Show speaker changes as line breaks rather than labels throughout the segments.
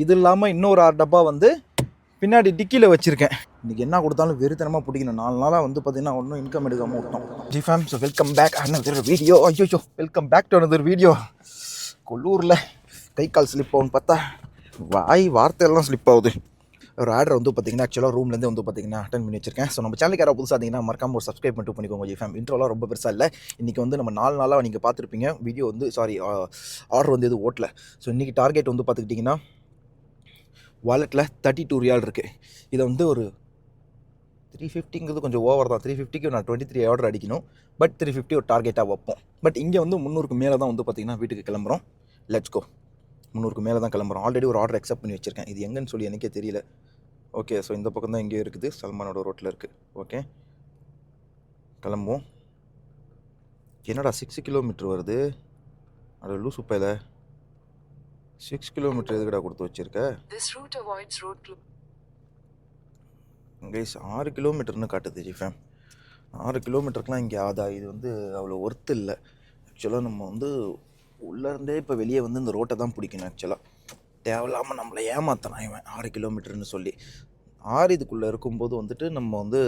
இது இல்லாமல் இன்னொரு ஆறு டப்பா வந்து பின்னாடி டிக்கியில் வச்சுருக்கேன். இன்றைக்கி என்ன கொடுத்தாலும் வெறித்தனமாக பிடிக்கணும். நாலு நாளாக வந்து பார்த்தீங்கன்னா ஒன்றும் இன்கம் எடுக்காமல் விட்டோம். G fame so welcome back another video ஐயோ welcome back to another video கொல்லூரில் கை கால் ஸ்லிப் ஆகும்னு பார்த்தா வாய் வார்த்தையெல்லாம் ஸ்லிப் ஆகுது. ஒரு ஆர்டர் வந்து பார்த்தீங்கன்னா ஆக்சுவலாக ரூம்லேருந்து வந்து பார்த்தீங்கன்னா அட்டன் பண்ணி வச்சிருக்கேன். ஸோ நம்ம சேனலுக்கு யாராவது புதுசாக இருந்தீங்கன்னா மறக்காம ஒரு சப்ஸ்கிரைப் பண்ணிட்டு பண்ணிக்கோங்க ஜி ஃபேம் இன்ட்ரோலாம் ரொம்ப பெருசாக இல்லை. இன்றைக்கி வந்து நம்ம நாலு நாளாக நீங்கள் பார்த்துருப்பீங்க. வீடியோ வந்து சாரி ஆர்டர் வந்து எதுவும் ஓட்டல. ஸோ இன்றைக்கி டார்கெட் வந்து பார்த்துக்கிட்டிங்கன்னா வாலெட்டில் தேர்ட்டி டூ ரியால் இருக்குது இதை வந்து ஒரு த்ரீ ஃபிஃப்டிங்கிறது கொஞ்சம் ஓவர் தான். த்ரீ ஃபிஃப்டிக்கு நான் டுவெண்ட்டி த்ரீ ஆர்டர் அடிக்கணும். பட் த்ரீ ஃபிஃப்டி ஒரு டார்கெட்டாக வைப்போம். பட் இங்கே வந்து முந்நூறுக்கு மேலே தான் வந்து பார்த்திங்கன்னா வீட்டுக்கு கிளம்புறோம். லெட்ஸ்கோ முந்நூறுக்கு மேலே தான் கிளம்புறோம். ஆல்ரெடி ஒரு ஆர்டர் அக்செப்ட் பண்ணி வச்சுருக்கேன். இது எங்கன்னு சொல்லி எனக்கே தெரியல. ஓகே ஸோ இந்த பக்கம் தான் எங்கேயோ இருக்குது. சல்மானோட ரோட்டில் இருக்குது ஓகே கிளம்புவோம். என்னடா சிக்ஸ் கிலோமீட்டர் வருது. அது லூசு பையில. சிக்ஸ் கிலோமீட்டர் எதுக்கடா கொடுத்து வச்சிருக்க?
Route avoids road closure.
Guys ஆறு கிலோமீட்டர்னு காட்டுது ஜிஃபேம் ஆறு கிலோமீட்டருக்குலாம் இங்கே ஆதா இது வந்து அவ்வளோ ஒர்த்து இல்லை. ஆக்சுவலாக நம்ம வந்து உள்ளேருந்தே இப்போ வெளியே வந்து இந்த ரோட்டை தான் பிடிக்கணும் ஆக்சுவலாக தேவையில்லாமல் நம்மளை ஏமாத்தலாம் இவன் ஆறு கிலோமீட்டர்னு சொல்லி. ஆறு இதுக்குள்ளே இருக்கும்போது வந்துட்டு நம்ம வந்து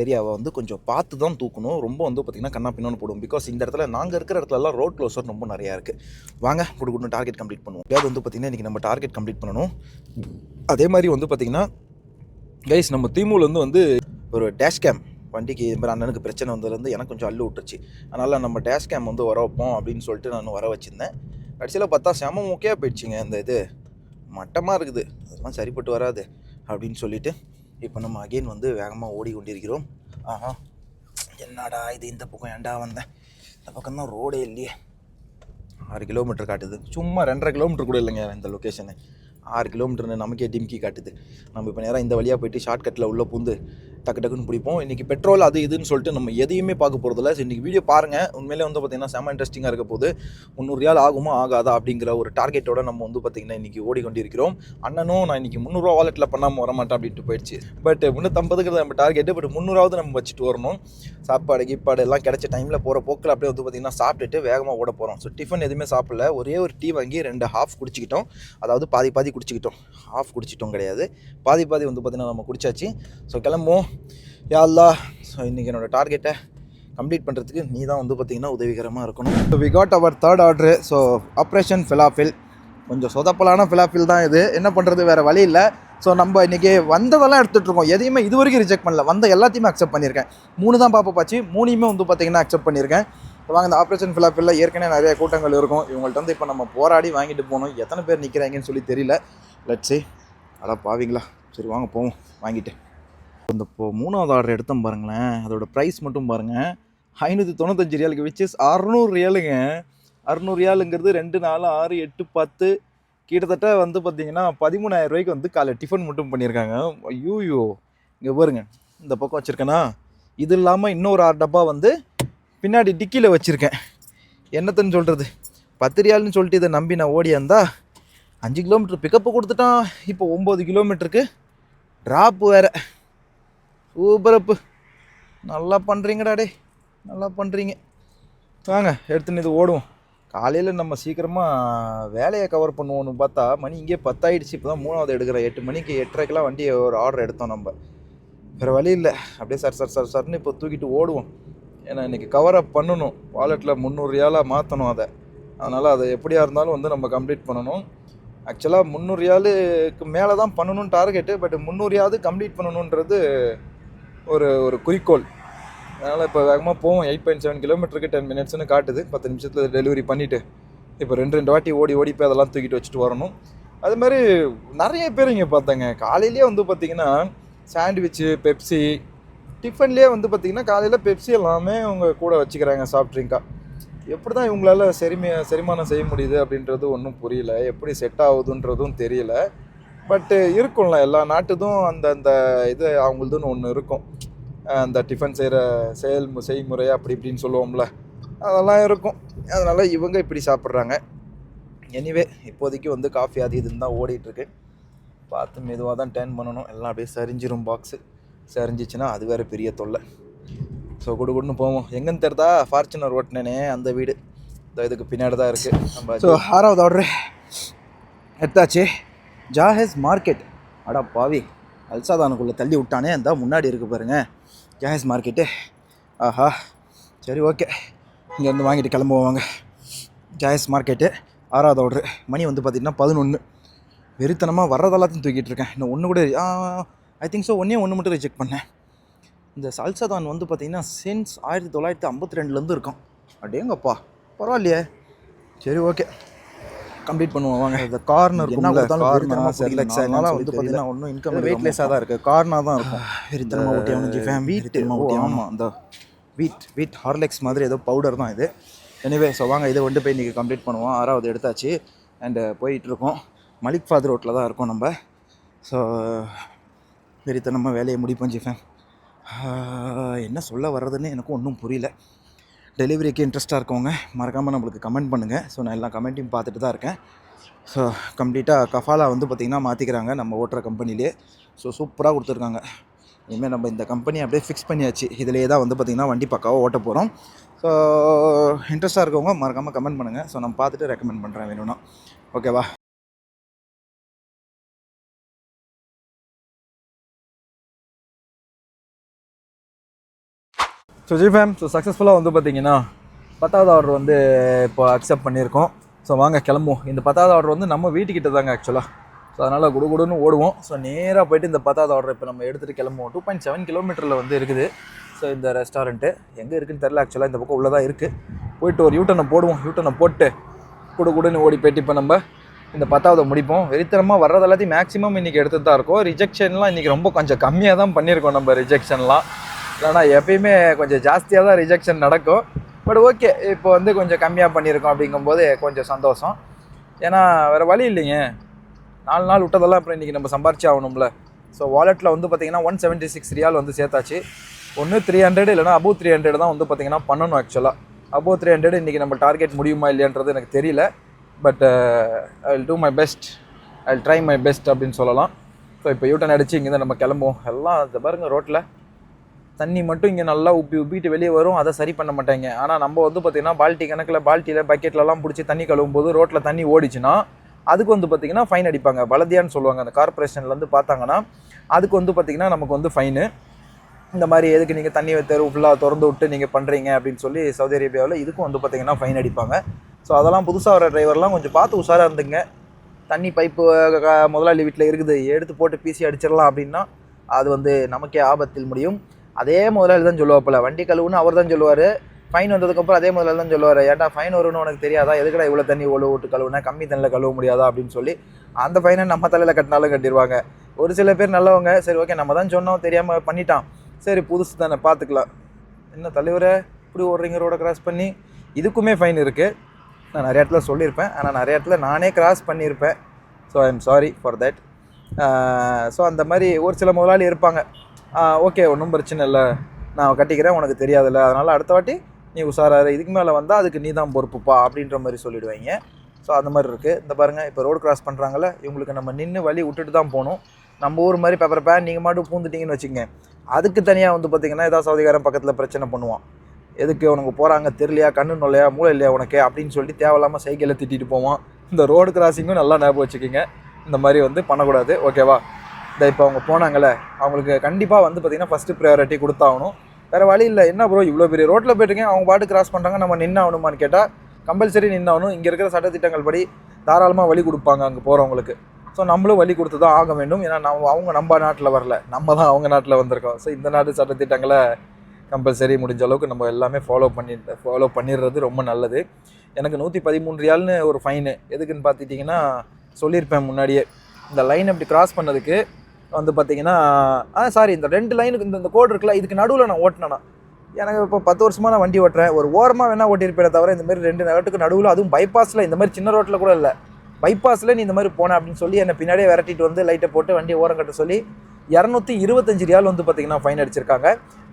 ஏரியாவை வந்து கொஞ்சம் பார்த்து தான் தூக்கணும். ரொம்ப வந்து பார்த்திங்கன்னா கண்ணா பின்னோன்னு போடும் பிகாஸ் இந்த இடத்துல நாங்கள் இருக்கிற இடத்துலலாம் ரோட் க்ளோஸர் ரொம்ப நிறையா இருக்குது வாங்க குடு டார்கெட் கம்ப்ளீட் பண்ணுவோம். அதாவது வந்து பார்த்திங்கன்னா இன்றைக்கி நம்ம டார்கெட் கம்ப்ளீட் பண்ணணும். அதே மாதிரி வந்து பார்த்திங்கன்னா கைஸ் நம்ம திமுலேருந்து வந்து ஒரு டேஷ் கேம் வண்டிக்கு இது மாதிரி அண்ணனுக்கு பிரச்சனை வந்ததுலேருந்து எனக்கு கொஞ்சம் அள்ளு விட்டுருச்சு. அதனால் நம்ம டேஷ் கேம் வந்து வர வைப்போம் அப்படின்னு சொல்லிட்டு நான் வர வச்சுருந்தேன். கடைசியில் பார்த்தா செம மொக்கையாக போயிடுச்சுங்க இந்த இது. மட்டமாக இருக்குது. அதெல்லாம் சரிப்பட்டு வராது அப்படின்னு சொல்லிவிட்டு இப்போ நம்ம அகைன் வந்து வேகமாக ஓடி கொண்டிருக்கிறோம் ஆஹா என்னடா இது இந்த பக்கம் ஏன்டா வந்தேன் இந்த பக்கம் தான் ரோடே இல்லையே. ஆறு கிலோமீட்டர் காட்டுது. சும்மா ரெண்டரை கிலோமீட்டர் கூட இல்லைங்க இந்த லொக்கேஷனு ஆறு கிலோமீட்டர்னு நமக்கே டிம்கி காட்டுது. நம்ம இப்போ நேராக இந்த வழியாக போயிட்டு ஷார்ட்கட்டில் உள்ளே பூந்து டக்கு டக்குன்னு பிடிப்போம். இன்றைக்கி பெட்ரோல் அது இதுன்னு சொல்லிட்டு நம்ம எதையுமே பார்க்க போகிறதில்ல ஸோ இன்றைக்கி வீடியோ பாருங்கள் உண்மையிலே வந்து பார்த்திங்கன்னா செம்ம இன்ட்ரெஸ்டிங்காக இருக்க போது முந்நூறு ரியால் ஆகுமா ஆகாதா அப்படிங்கிற ஒரு டார்கெட்டோட நம்ம வந்து பார்த்திங்கன்னா இன்றைக்கி ஓடிக்கொண்டிருக்கிறோம். அண்ணனும் நான் இன்றைக்கி முந்நூறுரூவா வாலெட்டில் பண்ணாமல் வரமாட்டேன் அப்படின்ட்டு போயிடுச்சு. பட் முந்நூற்றம்பதுங்கிறது நம்ம டார்கெட்டு பட் முந்நூறாவது நம்ம வச்சுட்டு வரணும். சாப்பாடு கீப்பாடு எல்லாம் கிடச்ச டைமில் போகிற போக்கில் அப்படியே வந்து பார்த்திங்கன்னா சாப்பிட்டுட்டு வேகமாக ஓட போகிறோம் ஸோ டிஃபன் எதுவுமே சாப்பிடல. ஒரே ஒரு டீ வாங்கி ரெண்டு ஹாஃப் குடிச்சிக்கிட்டோம். அதாவது பாதி பாதி குடிச்சிக்கிட்டோம். ஹாஃப் குடிச்சிட்டோம் கிடையாது. பாதி பாதி வந்து பார்த்திங்கன்னா நம்ம குடிச்சாச்சு. ஸோ கிளம்புவோம். யாழ்லா ஸோ இன்றைக்கி என்னோட டார்கெட்டை கம்ப்ளீட் பண்ணுறதுக்கு நீ தான் வந்து பார்த்திங்கன்னா உதவிகரமாக இருக்கணும். So we got our third order so operation falafel கொஞ்சம் சொதப்பலான ஃபிலாஃபில் தான் இது. என்ன பண்ணுறது வேறு வழி இல்லை. ஸோ நம்ம இன்றைக்கி வந்ததெல்லாம் எடுத்துகிட்டு இருக்கோம். எதையுமே இது வரைக்கும் ரிஜெக்ட் பண்ணல. வந்த எல்லாத்தையுமே அக்செப்ட் பண்ணியிருக்கேன். மூணு தான் பாப்பா பாச்சு. மூணையுமே வந்து பார்த்திங்கன்னா அக்செப்ட் பண்ணியிருக்கேன். இப்போ வாங்க இந்த ஆப்ரேஷன் ஃபிலாஃபில் ஏற்கனவே நிறைய கூட்டங்கள் இருக்கும். இவங்கள்ட்ட வந்து இப்போ நம்ம போராடி வாங்கிட்டு போகணும். எத்தனை பேர் நிற்கிறாங்கன்னு சொல்லி தெரியல. லட்ஸே அடா பாவீங்களா? சரி வாங்க போவோம். வாங்கிட்டு. இந்த இப்போ மூணாவது ஆர்டர் எடுத்தோம் பாருங்களேன். அதோட ப்ரைஸ் மட்டும் பாருங்கள் ஐநூற்றி தொண்ணூத்தஞ்சு ரியாலுக்கு விச் அறநூறு ரியாலுங்க. அறநூறு ரியாலுங்கிறது ரெண்டு நாலு ஆறு எட்டு பத்து. கிட்டத்தட்ட வந்து பார்த்தீங்கன்னா பதிமூணாயிரம் ரூபாய்க்கு வந்து காலை டிஃபன் மட்டும் பண்ணியிருக்காங்க ஐயோயோ. இங்கே பாருங்க. இந்த பக்கம் வச்சுருக்கேன்னா இது இல்லாமல் இன்னொரு ஆறு டப்பா வந்து பின்னாடி டிக்கியில் வச்சுருக்கேன். என்னத்தன்னு சொல்கிறது பத்து ரியால்னு சொல்லிட்டு இதை நம்பி நான் ஓடியாந்தா அஞ்சு கிலோமீட்டர் பிக்கப்பு கொடுத்துட்டான். இப்போ ஒம்பது கிலோமீட்டருக்கு ட்ராப்பு வேறு. சூப்பரப்பு. நல்லா பண்ணுறீங்கடா டே நல்லா பண்ணுறீங்க வாங்க எடுத்துன்னு இது ஓடுவோம். காலையில் நம்ம சீக்கிரமாக வேலையை கவர் பண்ணுவோன்னு பார்த்தா மணி இங்கே பத்தாயிடுச்சு. இப்போ தான் மூணாவது எடுக்கிறேன். எட்டு மணிக்கு எட்டரைக்கெலாம் வண்டியை ஒரு ஆர்டர் எடுத்தோம் நம்ம. வேறு வழி இல்லை. அப்படியே சார் சார் சார் சார்னு இப்போ தூக்கிட்டு ஓடுவோம். ஏன்னா இன்றைக்கி கவர் அப் பண்ணணும். வாலெட்டில் முந்நூறு ரியாலாக மாற்றணும் அதை. அதனால் அதை எப்படியா இருந்தாலும் வந்து நம்ம கம்ப்ளீட் பண்ணணும். ஆக்சுவலாக முந்நூறு ரியாலுக்கு மேலே தான் பண்ணணும்னு டார்கெட்டு பட் முந்நூறியாவது கம்ப்ளீட் பண்ணணுன்றது ஒரு ஒரு குறிக்கோள். அதனால் இப்போ வேகமாக போவோம். எயிட் பாயிண்ட் செவன் கிலோமீட்டருக்கு டென் மினிட்ஸ்னு காட்டுது. பத்து நிமிஷத்தில் டெலிவரி பண்ணிவிட்டு இப்போ ரெண்டு ரெண்டு வாட்டி ஓடி ஓடி போய் அதெல்லாம் தூக்கிட்டு வச்சுட்டு வரணும். அது மாதிரி நிறைய பேர் இங்கே பார்த்தாங்க. காலையிலேயே வந்து பார்த்திங்கன்னா சாண்ட்விட்சு பெப்சி டிஃபன்லேயே வந்து பார்த்திங்கன்னா காலையில் பெப்சி எல்லாமே அவங்க கூட வச்சுக்கிறாங்க சாஃப்ட் ட்ரிங்காக எப்படி தான் இவங்களால செரிமையாக செரிமானம் செய்ய முடியுது அப்படின்றது ஒன்றும் புரியல. எப்படி செட் ஆகுதுன்றதும் தெரியல. பட்டு இருக்கும்ல எல்லா நாட்டுதும் அந்த அந்த இது அவங்களுதுன்னு ஒன்று இருக்கும். அந்த டிஃபன் செய்கிற செயல் செய்முறை அப்படி இப்படின்னு சொல்லுவோம்ல அதெல்லாம் இருக்கும். அதனால் இவங்க இப்படி சாப்பிட்றாங்க. எனிவே இப்போதைக்கு வந்து காஃபி அது இதுன்னு தான் ஓடிட்டுருக்கு. பார்த்து மெதுவாக தான் டேர்ன் பண்ணணும். எல்லாம் அப்படியே சரிஞ்சிரும் பாக்ஸு சரிஞ்சிச்சுன்னா அது வேறு பெரிய தொல்லை. ஸோ குடு குடுன்னு போவோம். எங்கன்னு தெரிதா ஃபார்ச்சுனர் ஓட்டினேனே அந்த வீடு. இந்த இதுக்கு பின்னாடி தான் இருக்குது நம்ம ஸோ ஆறாவது ஆர்டரு எடுத்தாச்சு.
Jahez market. அடா பாவி அல்சாதானுக்குள்ளே தள்ளி விட்டானே அந்த முன்னாடி இருக்குது பாருங்க. ஜாஹெஸ் மார்க்கெட்டு. ஆஹா சரி ஓகே. இங்கேருந்து வாங்கிட்டு கிளம்புவாங்க ஜாயஸ் மார்க்கெட்டு ஆறாவது ஆர்டர் மணி வந்து பார்த்திங்கன்னா பதினொன்று வெறித்தனமாக வர்றதெல்லாத்தையும் தூக்கிட்டு இருக்கேன். இன்னும் ஒன்று கூட ஐ திங்க் ஸோ ஒன்றே ஒன்று மட்டும் ரிஜெக்ட் பண்ணேன். இந்த சல்சாதான் வந்து பார்த்திங்கன்னா சின்ஸ் ஆயிரத்தி தொள்ளாயிரத்தி ஐம்பத்தி ரெண்டுலேருந்து இருக்கும். அப்படியேங்கப்பா பரவாயில்லையே. சரி ஓகே. கம்ப்ளீட் பண்ணுவோம் வாங்க. இந்த கார்னர்
என்ன
ரிலாக்ஸ்
பிடிக்கல.
அதனால வந்து. பார்த்தீங்கன்னா ஒன்றும் இன்கம்
வெயிட்லெஸ்ஸாக தான் இருக்குது கார்னாக தான் இருக்கும்.
வெறித்தனமாக ஊட்டி அவனுக்கு ஃபேம் வீட்
ஊட்டி
ஆமாம் அந்த வீட் வீட் ஹார்லெக்ஸ் மாதிரி ஏதோ பவுடர் தான் இது. எனிவே ஸோ வாங்க இதை கொண்டு போய் இன்றைக்கி கம்ப்ளீட் பண்ணுவோம். ஆறாவது எடுத்தாச்சு. அண்டு போயிட்டுருக்கோம் மலிக் ஃபாத் ரோட்டில் தான் இருக்கோம் நம்ம. ஸோ வெறித்தனமாக வேலையை முடிப்போம் ஜிஃபேன் என்ன சொல்ல வர்றதுன்னு எனக்கும் ஒன்றும் புரியல. டெலிவரிக்கு இன்ட்ரெஸ்ட்டாக இருக்கவங்க மறக்காமல் நம்மளுக்கு கமெண்ட் பண்ணுங்கள் ஸோ நான் எல்லா கமெண்ட்டையும் பார்த்துட்டு தான் இருக்கேன். ஸோ கம்ப்ளீட்டாக கஃபாலா வந்து பார்த்திங்கன்னா மாற்றிக்கிறாங்க நம்ம ஓட்டுற கம்பெனிலே ஸோ சூப்பராக கொடுத்துருக்காங்க. இனிமேல் நம்ம இந்த கம்பெனி அப்படியே ஃபிக்ஸ் பண்ணியாச்சு. இதிலே தான் வந்து பார்த்திங்கன்னா வண்டி பக்காவாக ஓட்ட போகிறோம் ஸோ இன்ட்ரெஸ்ட்டாக இருக்கவங்க மறக்காமல் கமெண்ட் பண்ணுங்கள் ஸோ நான் பார்த்துட்டு ரெக்கமெண்ட் பண்ணுறேன் வேணும்னா. ஓகேவா
ஸோ ஜி ஃபேம் ஸோ சக்ஸஸ்ஃபுல்லாக வந்து பார்த்தீங்கன்னா பத்தாவது ஆர்டர் வந்து இப்போ அக்செப்ட் பண்ணியிருக்கோம். ஸோ வாங்க கிளம்புவோம். இந்த பத்தாவது ஆர்டர் வந்து நம்ம வீட்டுக்கிட்ட தாங்க ஆக்சுவலாக ஸோ அதனால் குடுகுடுன்னு ஓடுவோம். ஸோ நேராக போயிட்டு இந்த பத்தாவது ஆர்டர் இப்போ நம்ம எடுத்துகிட்டு கிளம்புவோம். டூ பாயிண்ட் செவன் கிலோமீட்டரில் வந்து இருக்குது. ஸோ இந்த ரெஸ்டாரண்ட்டு எங்கே இருக்குன்னு தெரில ஆக்சுவலாக இந்த பக்கம் உள்ளே தான் இருக்குது போயிட்டு ஒரு யூட்டனை போடுவோம். யூட்டனை போட்டு குடு குடுன்னு ஓடி போயிட்டு இப்போ நம்ம இந்த பத்தாவது முடிப்போம். வெறித்தனமாக வர்றது எல்லாத்தையும் மேக்ஸிமம் இன்றைக்கி எடுத்துட்டு தான் இருக்கோம் ரிஜெக்ஷன்லாம் இன்றைக்கி ரொம்ப கொஞ்சம் கம்மியாக தான் பண்ணியிருக்கோம் நம்ம ரிஜெக்ஷன்லாம் இல்லைனா எப்பயுமே கொஞ்சம் ஜாஸ்தியாக தான் ரிஜெக்ஷன் நடக்கும். பட் ஓகே இப்போ வந்து கொஞ்சம் கம்மியாக பண்ணியிருக்கோம் அப்படிங்கும்போது கொஞ்சம் சந்தோஷம். ஏன்னா வேறு வழி இல்லைங்க. நாலு நாள் விட்டதெல்லாம் அப்புறம் இன்றைக்கி நம்ம சம்பாரிச்சு ஆகணும்ல. ஸோ வாலெட்டில் வந்து பார்த்திங்கன்னா ஒன் செவன்ட்டி சிக்ஸ் ரியால் வந்து சேர்த்தாச்சு. ஒன்று த்ரீ ஹண்ட்ரட் இல்லைனா அபோவ் த்ரீ ஹண்ட்ரட் தான் வந்து பார்த்திங்கன்னா பண்ணணும் ஆக்சுவலாக அபோவ் த்ரீ ஹண்ட்ரட் இன்றைக்கி நம்ம டார்கெட் முடியுமா இல்லையான்றது எனக்கு தெரியல. But I will do my best I will try my best அப்படின்னு சொல்லலாம். ஸோ இப்போ யூட்டன் அடித்து இங்கேருந்து நம்ம கிளம்புவோம். எல்லாம் இந்த பாருங்கள் ரோட்டில் தண்ணி மட்டும் இங்கே நல்லா உப்பி உப்பிட்டு வெளியே வரும். அதை சரி பண்ண மாட்டாங்க. ஆனால் நம்ம வந்து பார்த்திங்கன்னா பால்ட்டி கணக்கில் பால்ட்டியில் பக்கெட்லலாம் பிடிச்சி தண்ணி கழுவும் போது ரோட்டில் தண்ணி ஓடிச்சுன்னா அதுக்கு வந்து பார்த்திங்கன்னா ஃபைன் அடிப்பாங்க. பலதியான்னு சொல்லுவாங்க. அந்த கார்பரேஷன்லேருந்து பார்த்தாங்கன்னா அதுக்கு வந்து பார்த்திங்கன்னா நமக்கு வந்து ஃபைனு இந்த மாதிரி எதுக்கு நீங்கள் தண்ணி தெரு ஃபுல்லாக திறந்து விட்டு நீங்கள் பண்ணுறீங்க அப்படின்னு சொல்லி சவுதி அரேபியாவில் இதுக்கும் வந்து பார்த்திங்கன்னா ஃபைன் அடிப்பாங்க. ஸோ அதெல்லாம் புதுசாக வர டிரைவர்லாம் கொஞ்சம் பார்த்து உஷாராக இருந்துங்க. தண்ணி பைப்பு முதலாளி வீட்டில் இருக்குது. எடுத்து போட்டு பீசி அடிச்சிடலாம் அப்படின்னா அது வந்து நமக்கே ஆபத்தில் முடியும். அதே முதலாளி தான் சொல்லுவாப்பில். வண்டி கழுவுன்னு அவர் தான் சொல்லுவார். ஃபைன் வந்ததுக்கப்புறம் அதே முதலாளி தான் சொல்லுவார். ஏன்டா ஃபைன் வரும்னு உனக்கு தெரியாதா? எதுக்குடா இவ்வளோ தண்ணி ஒழு விட்டு கழுவுனா? கம்மி தண்ணியில் கழுவ முடியாதா? அப்படின்னு சொல்லி அந்த ஃபைனை நம்ம தலையில் கட்டினாலும் கட்டிடுவாங்க ஒரு சில பேர் நல்லவங்க. சரி ஓகே நம்ம தான் சொன்னோம். தெரியாமல் பண்ணிட்டான். சரி புதுசு தானே பார்த்துக்கலாம் என்ன தலைவரை? இப்படி ஓடுறீங்க ரோடை கிராஸ் பண்ணி இதுக்குமே ஃபைன் இருக்குது நான் நிறைய இடத்துல சொல்லியிருப்பேன். ஆனால் நிறைய இடத்துல நானே கிராஸ் பண்ணியிருப்பேன். So I am sorry for that so அந்த மாதிரி ஒரு சில முதலாளி இருப்பாங்க. ஓகே ஒன்றும் பிரச்சனை இல்லை. நான் கட்டிக்கிறேன் உனக்கு தெரியாதுல்ல. அதனால் அடுத்த வாட்டி நீ உஷாராரு இதுக்கு மேலே வந்தால் அதுக்கு நீ தான் பொறுப்புப்பா அப்படின்ற மாதிரி சொல்லிடுவீங்க. ஸோ அந்த மாதிரி இருக்குது இந்த பாருங்கள் இப்போ ரோடு கிராஸ் பண்ணுறாங்கல்ல இவங்களுக்கு நம்ம நின்று வழி விட்டுட்டு தான் போகணும். நம்ம ஊர் மாதிரி பேப்பர் பேன் நீங்கள் மட்டும் பூந்துட்டிங்கன்னு வச்சுங்க அதுக்கு தனியாக வந்து பார்த்தீங்கன்னா ஏதாவது சவுதிகாரன் பக்கத்தில் பிரச்சனை பண்ணுவான். எதுக்கு உனக்கு போகிறாங்க தெரியலையா? கண்ணு நொல்லையா மூளை இல்லையா உனக்கு? அப்படின்னு சொல்லி தேவையில்லாமல் சைக்கிளில் திட்டிட்டு போவான். இந்த ரோடு கிராசிங்கும் நல்லா ஞாபகம் வச்சுக்கோங்க. இந்த மாதிரி வந்து பண்ணக்கூடாது. ஓகேவா இந்த இப்போ அவங்க போனாங்கல்ல அவங்களுக்கு கண்டிப்பாக வந்து பார்த்திங்கன்னா ஃபஸ்ட்டு ப்ரையாரிட்டி கொடுத்தாகணும். வேறு வழி இல்லை. என்ன ப்ரோ இவ்வளோ பெரிய ரோட்டில் போயிட்டுருக்கேன் அவங்க பாட்டு கிராஸ் பண்ணுறாங்க நம்ம நின்னாகணுமான்னு கேட்டால் கம்பல்சரி நின்னாகணும். இங்கே இருக்கிற சட்டத்திட்டங்கள் படி தாராளமாக வழி கொடுப்பாங்க அங்கே போகிறவங்களுக்கு ஸோ நம்மளும் வழி கொடுத்து தான் ஆக வேண்டும். ஏன்னா நம்ம அவங்க நம்ம நாட்டில் வரல. நம்ம தான் அவங்க நாட்டில் வந்திருக்கோம். ஸோ இந்த நாட்டு சட்டத்திட்டங்களை கம்பல்சரி முடிஞ்ச அளவுக்கு நம்ம எல்லாமே ஃபாலோ பண்ணி ஃபாலோ பண்ணிடுறது ரொம்ப நல்லது. எனக்கு நூற்றி பதிமூணு ரியால்னு ஒரு ஃபைனு எதுக்குன்னு பார்த்துட்டிங்கன்னா சொல்லியிருப்பேன் முன்னாடியே. இந்த லைன் அப்படி கிராஸ் பண்ணதுக்கு வந்து பார்த்தீங்கன்னா ஆ சாரி இந்த ரெண்டு லைனுக்கு இந்த இந்த கோடு இருக்குல்ல இதுக்கு நடுவில் நான் ஓட்டினேன்னா எனக்கு இப்போ பத்து வருஷமாக நான் வண்டி ஓட்டுறேன். ஒரு ஓரமாக வேணால் ஓட்டியிருப்பேனே தவிர இந்த மாதிரி ரெண்டு நகட்டுக்கு நடுவில் அதுவும் பைபாஸில் இந்த மாதிரி சின்ன ரோட்டில் கூட இல்லை. பைபாஸில் நீ இந்த மாதிரி போன அப்படின்னு சொல்லி என்னை பின்னாடியே விரட்டிட்டு வந்து லைட்டை போட்டு வண்டி ஓரம் கட்ட சொல்லி இரநூத்தி இருபத்தஞ்சு ரியால் வந்து பார்த்தீங்கன்னா ஃபைன் அடிச்சிருக்காங்க.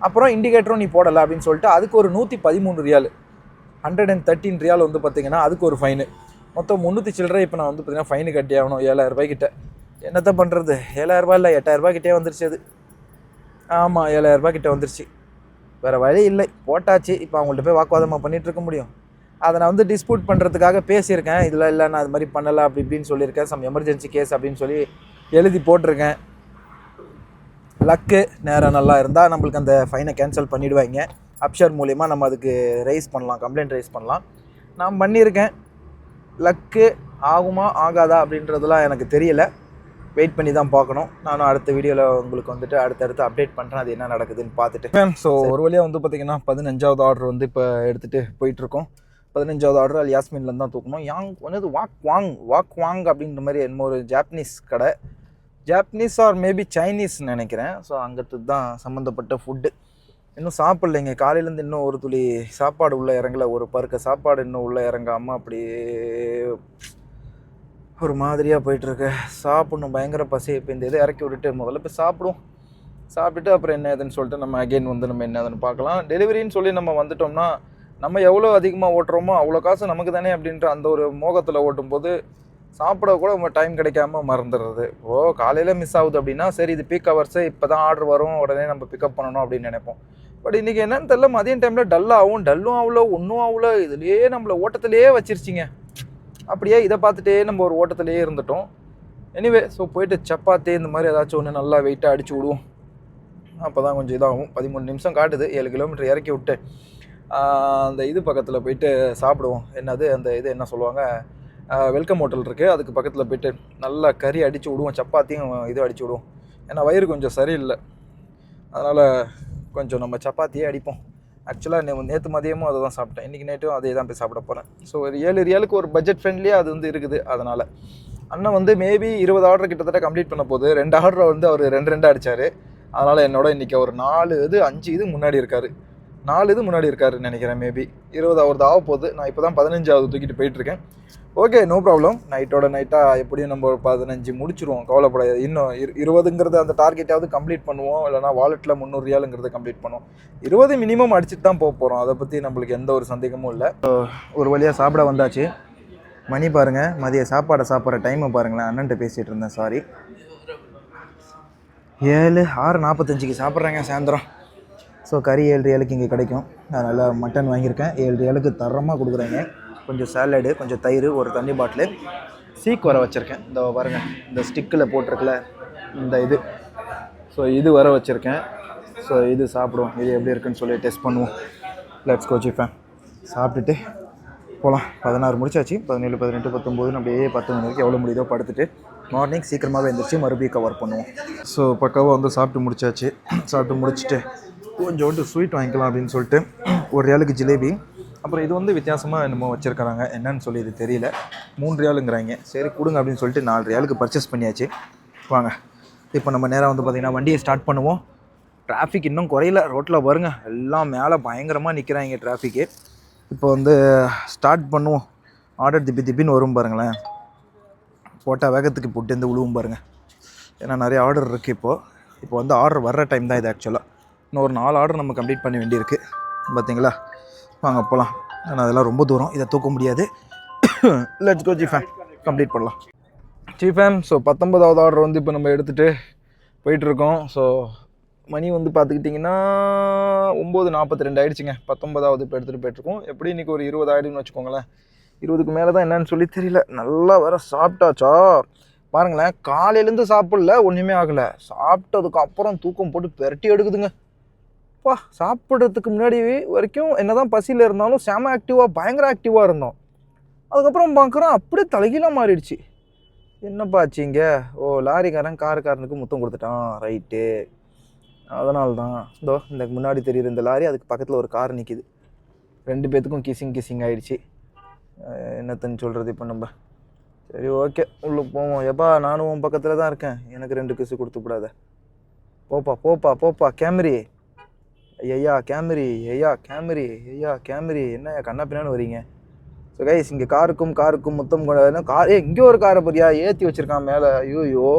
அப்புறம் இண்டிகேட்டரும் நீ போடலை அப்படின்னு சொல்லிட்டு அதுக்கு ஒரு நூற்றி பதிமூணு riyal hundred and thirteen riyal வந்து பார்த்தீங்கன்னா அதுக்கு ஒரு ஃபைனு மொத்தம் முந்நூற்றி சில்லரை இப்போ நான் வந்து பார்த்தீங்கன்னா ஃபைனு கட்டி ஆகணும் ஏழாயிரம் ரூபாய்க்கிட்ட. என்னத்தை பண்ணுறது ஏழாயிரரூபா இல்லை எட்டாயிரரூபா கிட்டே வந்துருச்சு அது. ஆமாம் ஏழாயிரரூபா கிட்டே வந்துருச்சு. வேறு வழி இல்லை. போட்டாச்சு. இப்போ அவங்கள்ட்ட போய் வாக்குவாதமாக பண்ணிகிட்டு இருக்க முடியும். அதை நான் வந்து டிஸ்பியூட் பண்ணுறதுக்காக பேசியிருக்கேன். இதில் இல்லை நான் அது மாதிரி பண்ணலை அப்படி இப்படின்னு சொல்லியிருக்கேன். சம் எமர்ஜென்சி கேஸ் அப்படின்னு சொல்லி எழுதி போட்டிருக்கேன். லக்கு நேரம் நல்லா இருந்தால் நம்மளுக்கு அந்த ஃபைனை கேன்சல் பண்ணிவிடுவாங்க அப்ஷர் மூலிமா நம்ம அதுக்கு ரைஸ் பண்ணலாம் கம்ப்ளைண்ட் ரைஸ் பண்ணலாம். நான் பண்ணியிருக்கேன். லக்கு ஆகுமா ஆகாதா அப்படின்றதெல்லாம் எனக்கு தெரியல. வெயிட் பண்ணி தான் பார்க்கணும். நானும் அடுத்த வீடியோவில் உங்களுக்கு வந்துட்டு அடுத்தடுத்து அப்டேட் பண்ணுறேன் அது என்ன நடக்குதுன்னு பார்த்துட்டு. ஸோ ஒரு வழியாக வந்து பார்த்தீங்கன்னா பதினஞ்சாவது ஆர்டர் வந்து இப்போ எடுத்துகிட்டு போயிட்டுருக்கோம். பதினஞ்சாவது ஆர்டர் அல் யாஸ்மின்லேருந்து தான் தூக்கணும். யாங் வந்து வாக் வாங் வாக் வாங் அப்படின்ற மாதிரி என்னமோ ஒரு ஜாப்பனீஸ் கடை. ஜாப்பனீஸ் ஆர் மேபி சைனீஸ் நினைக்கிறேன். ஸோ அங்கத்து தான் சம்மந்தப்பட்ட ஃபுட்டு இன்னும் சாப்பிட்லைங்க காலையிலேருந்து இன்னும் ஒரு துளி சாப்பாடு உள்ளே இறங்கல. ஒரு பருக்க சாப்பாடு இன்னும் உள்ளே இறங்காமல் அப்படியே ஒரு மாதிரியாக போயிட்டுருக்கு. சாப்பிடணும். பயங்கர பசி இப்போ இந்த இதை இறக்கி விட்டுட்டு முதல்ல போய் சாப்பிடுவோம். சாப்பிட்டுட்டு அப்புறம் என்ன ஏதுன்னு சொல்லிட்டு நம்ம அகைன் வந்து நம்ம என்ன ஏதுன்னு பார்க்கலாம். டெலிவரின்னு சொல்லி நம்ம வந்துட்டோம்னா நம்ம எவ்வளோ அதிகமாக ஓட்டுறோமோ அவ்வளோ காசு நமக்கு தானே அப்படின்ற அந்த ஒரு மோகத்தில் ஓட்டும்போது சாப்பிட கூட நம்ம டைம் கிடைக்காம மறந்துடுறது. ஓ காலையில் மிஸ் ஆகுது அப்படின்னா சரி இது பீக் ஹவர்ஸு இப்போ தான் ஆர்டர் வரும். உடனே நம்ம பிக்கப் பண்ணணும் அப்படின்னு நினைப்போம். பட் இன்றைக்கி என்னென்னு தெரில மதியம் டைமில் டல்லாகவும் டல்லும் ஆகல ஒன்றும் ஆகல இதுலேயே நம்மளை ஓட்டத்திலேயே வச்சிருச்சிங்க. அப்படியே இதை பார்த்துட்டே நம்ம ஒரு ஓட்டத்திலேயே இருந்துட்டோம். எனிவே ஸோ போயிட்டு சப்பாத்தி இந்த மாதிரி ஏதாச்சும் ஒன்று நல்லா வெயிட்டாக அடிச்சு விடுவோம். அப்போ தான் கொஞ்சம் இதாகும். பதிமூணு நிமிஷம் காட்டுது. ஏழு கிலோமீட்டர் இறக்கி விட்டு அந்த இது பக்கத்தில் போயிட்டு சாப்பிடுவோம். என்னது? அந்த இது என்ன சொல்லுவாங்க? வெல்கம் ஹோட்டல் இருக்குது அதுக்கு பக்கத்தில் போயிட்டு நல்லா கறி அடித்து விடுவோம். சப்பாத்தியும் இது அடித்து விடுவோம். ஏன்னா வயிறு கொஞ்சம் சரியில்லை. அதனால் கொஞ்சம் நம்ம சப்பாத்தியே அடிப்போம். ஆக்சுவலாக நேற்று மதியமும் அதை தான் சாப்பிட்டேன். இன்றைக்கி நைட்டும் அதே தான் போய் சாப்பிட போகிறேன் ஸோ ஒரு ஏழு ரியலுக்கு ஒரு பட்ஜெட் ஃப்ரெண்ட்லியாக அது வந்து இருக்குது அதனால். அண்ணன் வந்து மேபி இருபது ஆர்டர் கிட்டத்தட்ட கம்ப்ளீட் பண்ண போகுது. ரெண்டு ஆர்டரை வந்து அவர் ரெண்டு ரெண்டாக அடிச்சார். அதனால் என்னோட இன்றைக்கி ஒரு நாலு இது அஞ்சு இது முன்னாடி இருக்கார். நாலு இது முன்னாடி இருக்காருன்னு நினைக்கிறேன் மேபி இருபது அவரது ஆக போகுது. நான் இப்போ தான் பதினஞ்சாவது தூக்கிட்டு போயிட்டுருக்கேன். ஓகே நோ ப்ராப்ளம் நைட்டோட நைட்டாக எப்படியும் நம்ம ஒரு பதினஞ்சு முடிச்சிருவோம். கவலைப்படாது இன்னும் இரு இருபதுங்கிறத அந்த டார்கெட்டாவது கம்ப்ளீட் பண்ணுவோம். இல்லைனா வாலெட்டில் முந்நூறு ரியாலுங்கிறத கம்ப்ளீட் பண்ணுவோம். இருபது மினிமம் அடிச்சுட்டு தான் போக போகிறோம் அதை பற்றி நம்மளுக்கு எந்த ஒரு சந்தேகமும் இல்லை. ஒரு வழியாக சாப்பிட வந்தாச்சு. மணி பாருங்கள் மதிய சாப்பாடை சாப்பிட்ற டைமை பாருங்களேன். அண்ணன்ட்டு பேசிகிட்டு இருந்தேன். சாரி ஏழு ஆறு நாற்பத்தஞ்சுக்கு சாப்பிட்றேங்க சாயந்தரம். ஸோ கறி ஏழு ரியலுக்கு இங்கே கிடைக்கும். நான் நல்லா மட்டன் வாங்கியிருக்கேன். ஏழு ரியலுக்கு தரமாக கொடுக்குறாங்க. கொஞ்சம் சாலடு கொஞ்சம் தயிர் ஒரு தண்ணி பாட்டிலு சீக் வர வச்சுருக்கேன். இந்த பாருங்கள் இந்த ஸ்டிக்கில் போட்டிருக்கல இந்த இது. ஸோ இது வர வச்சுருக்கேன். ஸோ இது சாப்பிடுவோம். இது எப்படி இருக்குன்னு சொல்லி டெஸ்ட் பண்ணுவோம். லெட்ஸ் கோச்சிப்பேன் சாப்பிட்டுட்டு போகலாம் பதினாறு முடிச்சாச்சு. பதினேழு பதினெட்டு பத்தொம்போது அப்படியே பத்து மணி வரைக்கும் எவ்வளோ முடியுதோ படுத்துட்டு மார்னிங் சீக்கிரமாகவே எழுந்திரிச்சு மறுபடியும் கவர் பண்ணுவோம். ஸோ பக்காவாக வந்து சாப்பிட்டு முடிச்சாச்சு. சாப்பிட்டு முடிச்சுட்டு கொஞ்சோண்டு ஸ்வீட் வாங்கிக்கலாம் அப்படின்னு சொல்லிட்டு ஒரு ரியாலுக்கு ஜிலேபி. அப்புறம் இது வந்து வித்தியாசமாக என்னமோ வச்சுருக்காங்க என்னன்னு சொல்லி இது தெரியல. மூணு ரியாலுங்கிறாங்க சரி கொடுங்க அப்படின்னு சொல்லிட்டு நாலு ரியாலுக்கு பர்ச்சேஸ் பண்ணியாச்சு. வாங்க. இப்போ நம்ம நேராக வந்து பார்த்திங்கன்னா வண்டியை ஸ்டார்ட் பண்ணுவோம். டிராஃபிக் இன்னும் குறையல. ரோட்டில் வருங்க எல்லாம் மேலே பயங்கரமாக நிற்கிறாங்க டிராஃபிக்கு இப்போ வந்து ஸ்டார்ட் பண்ணுவோம். ஆர்டர் திப்பி திப்பின்னு வரும் பாருங்களேன். போட்டால் வேகத்துக்கு போட்டு இருந்து விழுவும் பாருங்கள் ஏன்னா நிறைய ஆர்டர் இருக்குது இப்போது இப்போ வந்து ஆர்டர் வர்ற டைம் தான் இது ஆக்சுவலாக இன்னும் ஒரு நாலு ஆர்டர் நம்ம கம்ப்ளீட் பண்ண வேண்டியிருக்கு. பார்த்தீங்களா வாங்க போகலாம் ஆனால் அதெல்லாம் ரொம்ப தூரம். இதை தூக்க முடியாது. லெட்ஸ் கோ ஜிஃபேம் கம்ப்ளீட் பண்ணலாம். ஜிஃபேம் ஸோ பத்தொன்பதாவது ஆர்டர் வந்து இப்போ நம்ம எடுத்துகிட்டு போயிட்டுருக்கோம். ஸோ மணி வந்து பார்த்துக்கிட்டிங்கன்னா ஒம்பது நாற்பத்தி ரெண்டு ஆயிடுச்சுங்க. பத்தொன்பதாவது இப்போ எடுத்துகிட்டு போயிட்டுருக்கோம். எப்படி இன்றைக்கி ஒரு இருபது ஆயிடும்னு வச்சுக்கோங்களேன். இருபதுக்கு மேலே தான் என்னன்னு சொல்லி தெரியல. நல்லா வேற சாப்பிட்டாச்சா? பாருங்களேன் காலையிலேருந்து சாப்பிடல ஒன்றுமே ஆகலை. சாப்பிட்டதுக்கு அப்புறம் தூக்கம் போட்டு பெரட்டி எடுக்குதுங்க. அப்பா சாப்பிட்றதுக்கு முன்னாடி வரைக்கும் என்ன தான் பசியில் இருந்தாலும் செம ஆக்டிவாக பயங்கர ஆக்டிவாக இருந்தோம். அதுக்கப்புறம் பார்க்குறோம் அப்படியே தலைகீழாக மாறிடுச்சு. என்னப்பா ஆச்சுங்க ஓ லாரிக்காரன் காருக்காரனுக்கு முத்தம் கொடுத்துட்டான். ரைட்டு அதனால தான் இதோ இந்த முன்னாடி தெரியுற இந்த லாரி அதுக்கு பக்கத்தில் ஒரு கார் நிற்கிது ரெண்டு பேத்துக்கும் கிசிங் கிசிங் ஆயிடுச்சு. என்னத்தன்னு சொல்கிறது இப்போ நம்ம? சரி ஓகே உள்ளே போவோம். எப்பா நானும் உன் பக்கத்தில் தான் இருக்கேன். எனக்கு ரெண்டு கிசு கொடுத்து விடாத. போப்பா போப்பா போப்பா கேமரி ஐயா கேமரி ஐயா கேமரி ஐயா கேமரி என்ன கண்ணா பின்னான்னு வரீங்க ஸோ கைஸ் இங்கே காருக்கும் காருக்கும் மொத்தம் கார் ஏ இங்கே ஒரு காரை பரியா? ஏற்றி வச்சிருக்கான் மேலே. ஐயோ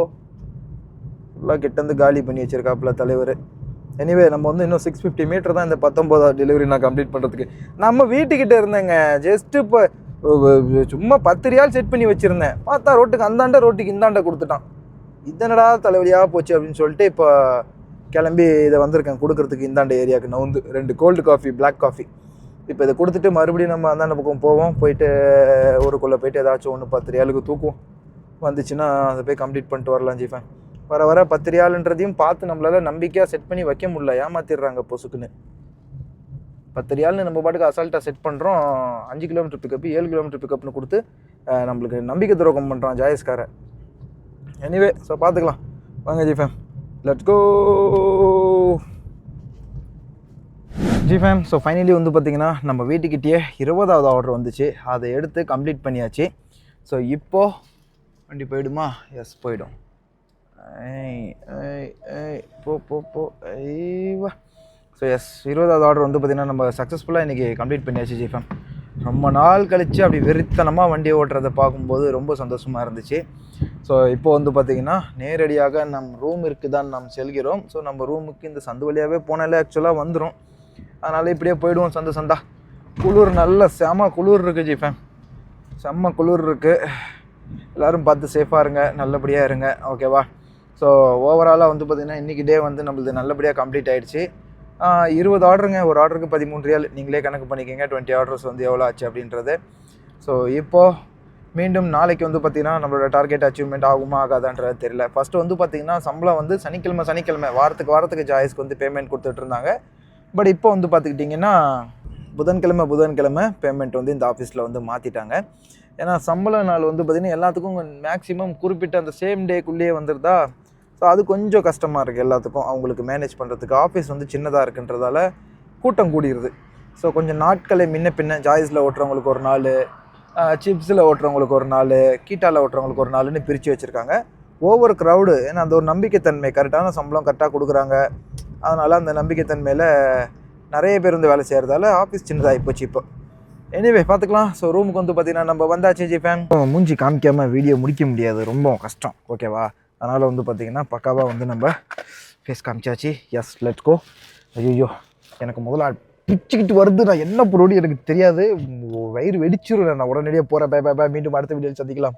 ஃபுல்லாக கிட்டேருந்து காலி பண்ணி வச்சிருக்காப்புல தலைவர். எனிவே நம்ம வந்து இன்னும் சிக்ஸ் ஃபிஃப்டி மீட்டர் தான் இந்த பத்தொம்போதாவது டெலிவரி நான் கம்ப்ளீட் பண்ணுறதுக்கு நம்ம வீட்டுக்கிட்ட இருந்தேங்க. ஜஸ்ட்டு இப்போ சும்மா பத்து ரியால் செட் பண்ணி வச்சுருந்தேன். பார்த்தா ரோட்டுக்கு அந்தாண்ட ரோட்டுக்கு இந்தாண்ட கொடுத்துட்டான். இதனடா தலைவலியாக போச்சு அப்படின்னு சொல்லிட்டு இப்போ கிளம்பி இதை வந்திருக்கேன் கொடுக்கறதுக்கு இந்தாண்ட ஏரியாவுக்கு நவுந்து ரெண்டு கோல்டு காஃபி பிளாக் காஃபி இப்போ இதை கொடுத்துட்டு மறுபடியும் நம்ம அந்தாண்ட பக்கம் போவோம். போயிட்டு ஊருக்குள்ளே போயிட்டு ஏதாச்சும் ஒன்று பத்து ரியாலுக்கு தூக்குவோம். வந்துச்சுன்னா அதை போய் கம்ப்ளீட் பண்ணிட்டு வரலாம் ஜிஃபேன். வர வர பத்து ரியாலுன்றதையும் பார்த்து நம்மளால் நம்பிக்கையாக செட் பண்ணி வைக்க முடியல ஏமாத்திடுறாங்க பொசுக்குன்னு. பத்து ரியால்னு நம்ம பாட்டுக்கு அசால்ட்டாக செட் பண்ணுறோம் அஞ்சு கிலோமீட்டர் பிக்கப் ஏழு கிலோமீட்டர் பிக்கப்னு கொடுத்து நம்மளுக்கு நம்பிக்கை துரோகம் பண்ணுறான் ஜாயஸ்காரன். எனிவே ஸோ பார்த்துக்கலாம். வாங்க G fame let's go G fame so finally வந்து பார்த்திங்கன்னா நம்ம வீட்டுக்கிட்டேயே இருபதாவது ஆர்டர் வந்துச்சு. அதை எடுத்து கம்ப்ளீட் பண்ணியாச்சு. ஸோ இப்போது வண்டி போயிடுமா? எஸ் போயிடும். ஐய், போ போ போ. ஐவா ஸோ எஸ் இருபதாவது ஆர்டர் வந்து பார்த்திங்கன்னா நம்ம சக்ஸஸ்ஃபுல்லாக இன்றைக்கி கம்ப்ளீட் பண்ணியாச்சு ஜிஃபேம் ரொம்ப நாள் கழித்து அப்படி வெறித்தனமாக வண்டி ஓட்டுறதை பார்க்கும்போது ரொம்ப சந்தோஷமாக இருந்துச்சு. ஸோ இப்போ வந்து பார்த்திங்கன்னா நேரடியாக நம் ரூம் தான் நாம் செல்கிறோம். ஸோ நம்ம ரூமுக்கு இந்த சந்து வழியாகவே போனாலே ஆக்சுவலாக வந்துடும் அதனால் இப்படியே போயிடுவோம் சந்து சந்தா. குளிர் நல்ல செம குளிர் இருக்குது ஜிஃபேன் செம்ம குளிர் இருக்குது எல்லோரும் பார்த்து சேஃபாக இருங்க நல்லபடியாக இருங்க. ஓகேவா ஸோ ஓவராலாக வந்து பார்த்திங்கன்னா இன்றைக்கி டே வந்து நம்மளது நல்லபடியாக கம்ப்ளீட் ஆகிடுச்சு இருபது ஆர்டருங்க ஒரு ஆர்டருக்கு பதிமூணு ரியால் நீங்களே கணக்கு பண்ணிக்கோங்க. டுவெண்ட்டி ஆர்டர்ஸ் வந்து எவ்வளோ ஆச்சு அப்படின்றது. ஸோ இப்போது மீண்டும் நாளைக்கு வந்து பார்த்திங்கன்னா நம்மளோட டார்கெட் அச்சீவ்மெண்ட் ஆகுமா ஆகாதான்றது தெரியல. ஃபஸ்ட்டு வந்து பார்த்திங்கன்னா சம்பளம் வந்து சனிக்கிழமை சனிக்கிழமை வாரத்துக்கு வாரத்துக்கு ஜாய்ஸ்க்கு வந்து பேமெண்ட் கொடுத்துட்டு இருந்தாங்க. பட் இப்போ வந்து பார்த்துக்கிட்டிங்கன்னா புதன்கிழமை புதன்கிழமை பேமெண்ட் வந்து இந்த ஆஃபீஸில் வந்து மாற்றிட்டாங்க ஏன்னா சம்பள நாள் வந்து பார்த்திங்கன்னா எல்லாத்துக்கும் மேக்ஸிமம் குறிப்பிட்ட அந்த சேம் டேக்குள்ளேயே வந்துருதா? ஸோ அது கொஞ்சம் கஷ்டமாக இருக்குது எல்லாத்துக்கும். அவங்களுக்கு மேனேஜ் பண்ணுறதுக்கு ஆஃபீஸ் வந்து சின்னதாக இருக்குன்றதால கூட்டம் கூடிடுது ஸோ கொஞ்சம் நாட்களை முன்ன பின்ன ஜாய்ஸில் ஓட்டுறவங்களுக்கு ஒரு நாள் சிப்ஸில் ஓட்டுறவங்களுக்கு ஒரு நாள் கீட்டாவில் ஓட்டுறவங்களுக்கு ஒரு நாள்னு பிரித்து வச்சுருக்காங்க. ஒவ்வொரு க்ரௌடு ஏன்னா அந்த ஒரு நம்பிக்கைத்தன்மை கரெக்டான சம்பளம் கரெக்டாக கொடுக்குறாங்க. அதனால் அந்த நம்பிக்கைத்தன்மையில் நிறைய பேர் வந்து வேலை செய்கிறதால ஆஃபீஸ் சின்னதாகி போச்சு இப்போ. எனிவே பார்த்துக்கலாம். ஸோ ரூமுக்கு வந்து பார்த்தீங்கன்னா நம்ம வந்தாச்சு ஜி ஃபேன் மூஞ்சி காமிக்காமல் வீடியோ முடிக்க முடியாது. ரொம்ப கஷ்டம். ஓகேவா அதனால் வந்து பார்த்திங்கன்னா பக்காவாக வந்து நம்ம ஃபேஸ் காமிச்சாச்சு. எஸ் லெட்ஸ் கோ ஐயோ எனக்கு முதல்ல பிச்சுக்கிட்டு வருது. நான் என்ன பொருள் எனக்கு தெரியாது. வயிறு வெடிச்சிடும் நான் உடனடியாக போகிறேன் பே பே பை மீண்டும் அடுத்த வீடியோவில் சந்திக்கலாம்.